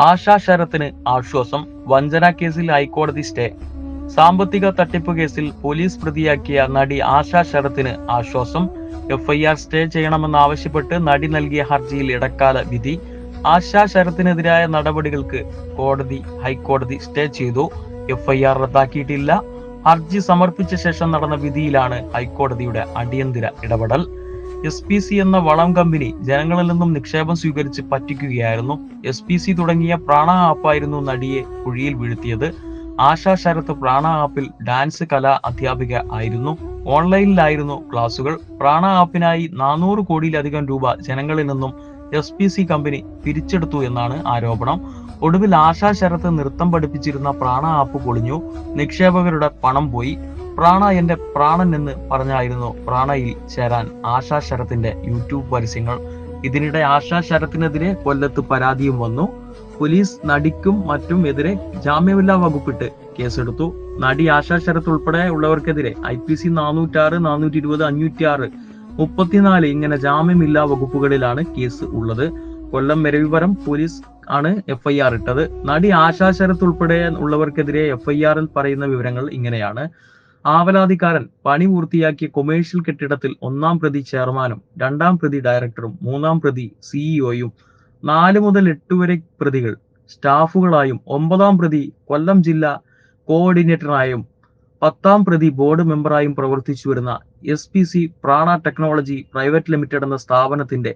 ആശാ ശരത്തിന് ആശ്വാസം വഞ്ചന കേസിൽ ഹൈക്കോടതി സ്റ്റേ. സാമ്പത്തിക തട്ടിപ്പ് കേസിൽ പോലീസ് പ്രതിയാക്കിയ നടി ആശാ ശരത്തിന് ആശ്വാസം. എഫ്ഐആർ സ്റ്റേ ചെയ്യണമെന്നാവശ്യപ്പെട്ട് നടി നൽകിയ ഹർജിയിൽ ഇടക്കാല വിധി. ആശാ ശരത്തിനെതിരായ നടപടികൾക്ക് കോടതി ഹൈക്കോടതി സ്റ്റേ ചെയ്തു. എഫ്ഐആർ റദ്ദാക്കിയിട്ടില്ല. ഹർജി സമർപ്പിച്ച ശേഷം നടന്ന വിധിയിലാണ് ഹൈക്കോടതിയുടെ അടിയന്തര ഇടപെടൽ. എസ് പി സി എന്ന വളം കമ്പനി ജനങ്ങളിൽ നിന്നും നിക്ഷേപം സ്വീകരിച്ച് പറ്റിക്കുകയായിരുന്നു. എസ് പി സി തുടങ്ങിയ പ്രാണ ആപ്പായിരുന്നു നടിയെ കുഴിയിൽ വീഴ്ത്തിയത്. ആശാ ശരത്ത് പ്രാണ ആപ്പിൽ ഡാൻസ് കലാ അധ്യാപിക ആയിരുന്നു. ഓൺലൈനിലായിരുന്നു ക്ലാസുകൾ. പ്രാണ ആപ്പിനായി നാനൂറ് കോടിയിലധികം രൂപ ജനങ്ങളിൽ നിന്നും എസ് പി സി കമ്പനി പിരിച്ചെടുത്തു എന്നാണ് ആരോപണം. ഒടുവിൽ ആശാ ശരത്ത് നൃത്തം പഠിപ്പിച്ചിരുന്ന പ്രാണ ആപ്പ് പൊളിഞ്ഞു. നിക്ഷേപകരുടെ പണം പോയി. പ്രാണ എന്റെ പ്രാണൻ എന്ന് പറഞ്ഞായിരുന്നു പ്രാണയിൽ ചേരാൻ ആശാ ശരത്തിന്റെ യൂട്യൂബ് പരസ്യങ്ങൾ. ഇതിനിടെ ആശാ ശരത്തിനെതിരെ കൊല്ലത്ത് പരാതിയും വന്നു. പോലീസ് നടിക്കും മറ്റും എതിരെ ജാമ്യമില്ലാ വകുപ്പിട്ട് കേസെടുത്തു. നടി ആശാ ശരത്ത് ഉൾപ്പെടെ ഉള്ളവർക്കെതിരെ ഐ പി സി നാനൂറ്റാറ് നാനൂറ്റി ഇരുപത് അഞ്ഞൂറ്റി ആറ് മുപ്പത്തിനാല് ഇങ്ങനെ ജാമ്യമില്ലാ വകുപ്പുകളിലാണ് കേസ് ഉള്ളത്. കൊല്ലം മെരവിപുരം പോലീസ് ആണ് എഫ്ഐആർ ഇട്ടത്. നടി ആശാ ശരത്ത് ഉൾപ്പെടെ ഉള്ളവർക്കെതിരെ എഫ്ഐആറിൽ പറയുന്ന വിവരങ്ങൾ ഇങ്ങനെയാണ്. ആവലാതിക്കാരൻ പണി പൂർത്തിയാക്കിയ കൊമേഴ്ഷ്യൽ കെട്ടിടത്തിൽ ഒന്നാം പ്രതി ചെയർമാനും രണ്ടാം പ്രതി ഡയറക്ടറും മൂന്നാം പ്രതി സിഇഒയും നാല് മുതൽ എട്ട് വരെ പ്രതികൾ സ്റ്റാഫുകളായും ഒമ്പതാം പ്രതി കൊല്ലം ജില്ലാ കോർഡിനേറ്ററായും പത്താം പ്രതി ബോർഡ് മെമ്പറായും പ്രവർത്തിച്ചു വരുന്ന S P C Prana technology private limited എന്ന സ്ഥാപനത്തിന്റെ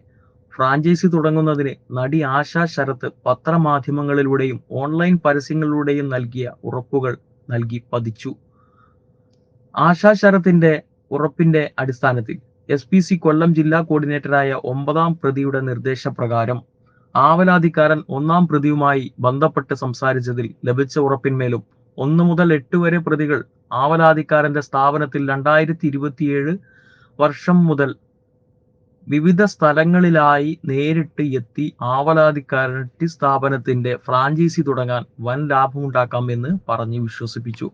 ഫ്രാഞ്ചൈസി തുടങ്ങുന്നതിന് നടി ആശാ ശരത്ത് പത്രമാധ്യമങ്ങളിലൂടെയും ഓൺലൈൻ പരസ്യങ്ങളിലൂടെയും നൽകിയ ഉറപ്പുകൾ നൽകി പതിച്ചു. ആശാ ശരത്തിന്റെ ഉറപ്പിന്റെ അടിസ്ഥാനത്തിൽ എസ് പി സി കൊല്ലം ജില്ലാ കോർഡിനേറ്ററായ ഒമ്പതാം പ്രതിയുടെ നിർദ്ദേശപ്രകാരം ആവലാതിക്കാരൻ ഒന്നാം പ്രതിയുമായി ബന്ധപ്പെട്ട് സംസാരിച്ചതിൽ ലഭിച്ച ഉറപ്പിന്മേലും ഒന്ന് മുതൽ എട്ട് വരെ പ്രതികൾ ആവലാതിക്കാരന്റെ സ്ഥാപനത്തിൽ രണ്ടായിരത്തി ഇരുപത്തിയേഴ് വർഷം മുതൽ വിവിധ സ്ഥലങ്ങളിലായി നേരിട്ട് എത്തി ആവലാതിക്കാരൻ സ്ഥാപനത്തിന്റെ ഫ്രാഞ്ചൈസി തുടങ്ങാൻ വൻ ലാഭമുണ്ടാക്കാം എന്ന് പറഞ്ഞ് വിശ്വസിപ്പിച്ചു.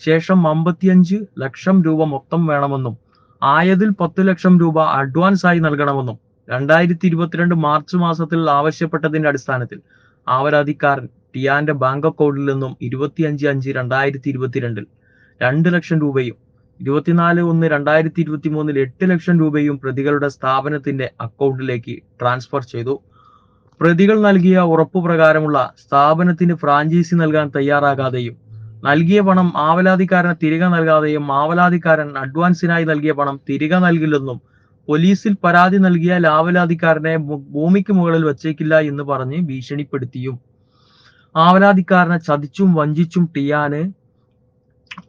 ശേഷം അമ്പത്തിയഞ്ച് ലക്ഷം രൂപ മൊത്തം വേണമെന്നും ആയതിൽ പത്ത് ലക്ഷം രൂപ അഡ്വാൻസ് ആയി നൽകണമെന്നും രണ്ടായിരത്തി ഇരുപത്തിരണ്ട് മാർച്ച് മാസത്തിൽ ആവശ്യപ്പെട്ടതിന്റെ അടിസ്ഥാനത്തിൽ ആവരാധിക്കാരൻ ടിയാന്റെ ബാങ്ക് അക്കൗണ്ടിൽ നിന്നും ഇരുപത്തിയഞ്ച് അഞ്ച് രണ്ടായിരത്തി ഇരുപത്തിരണ്ടിൽ രണ്ട് ലക്ഷം രൂപയും ഇരുപത്തിനാല് ഒന്ന് രണ്ടായിരത്തി ഇരുപത്തി മൂന്നിൽ എട്ട് ലക്ഷം രൂപയും പ്രതികളുടെ സ്ഥാപനത്തിന്റെ അക്കൗണ്ടിലേക്ക് ട്രാൻസ്ഫർ ചെയ്തു. പ്രതികൾ നൽകിയ ഉറപ്പു പ്രകാരമുള്ള സ്ഥാപനത്തിന് ഫ്രാഞ്ചൈസി നൽകാൻ തയ്യാറാകാതെയും നൽകിയ പണം ആവലാതിക്കാരന് തിരികെ നൽകാതെയും ആവലാതിക്കാരൻ അഡ്വാൻസിനായി നൽകിയ പണം തിരികെ നൽകില്ലെന്നും പോലീസിൽ പരാതി നൽകിയാൽ ആവലാതിക്കാരനെ ഭൂമിക്ക് മുകളിൽ വച്ചേക്കില്ല എന്ന് പറഞ്ഞ് ഭീഷണിപ്പെടുത്തിയും. ആവലാതിക്കാരനെ ചതിച്ചും വഞ്ചിച്ചും ടിയാന്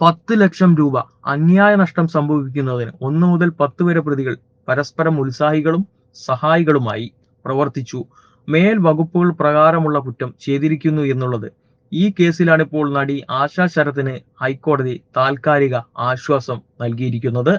പത്ത് ലക്ഷം രൂപ അന്യായ നഷ്ടം സംഭവിക്കുന്നതിന് ഒന്ന് മുതൽ പത്ത് വരെ പ്രതികൾ പരസ്പരം ഉത്സാഹികളും സഹായികളുമായി പ്രവർത്തിച്ചു. മേൽ വകുപ്പുകൾ പ്രകാരമുള്ള കുറ്റം ചെയ്തിരിക്കുന്നു എന്നുള്ളത് ഈ കേസിലാണ് ഇപ്പോൾ നടി ആശാ ശരത്തിന് ഹൈക്കോടതി താൽക്കാലിക ആശ്വാസം നൽകിയിരിക്കുന്നത്.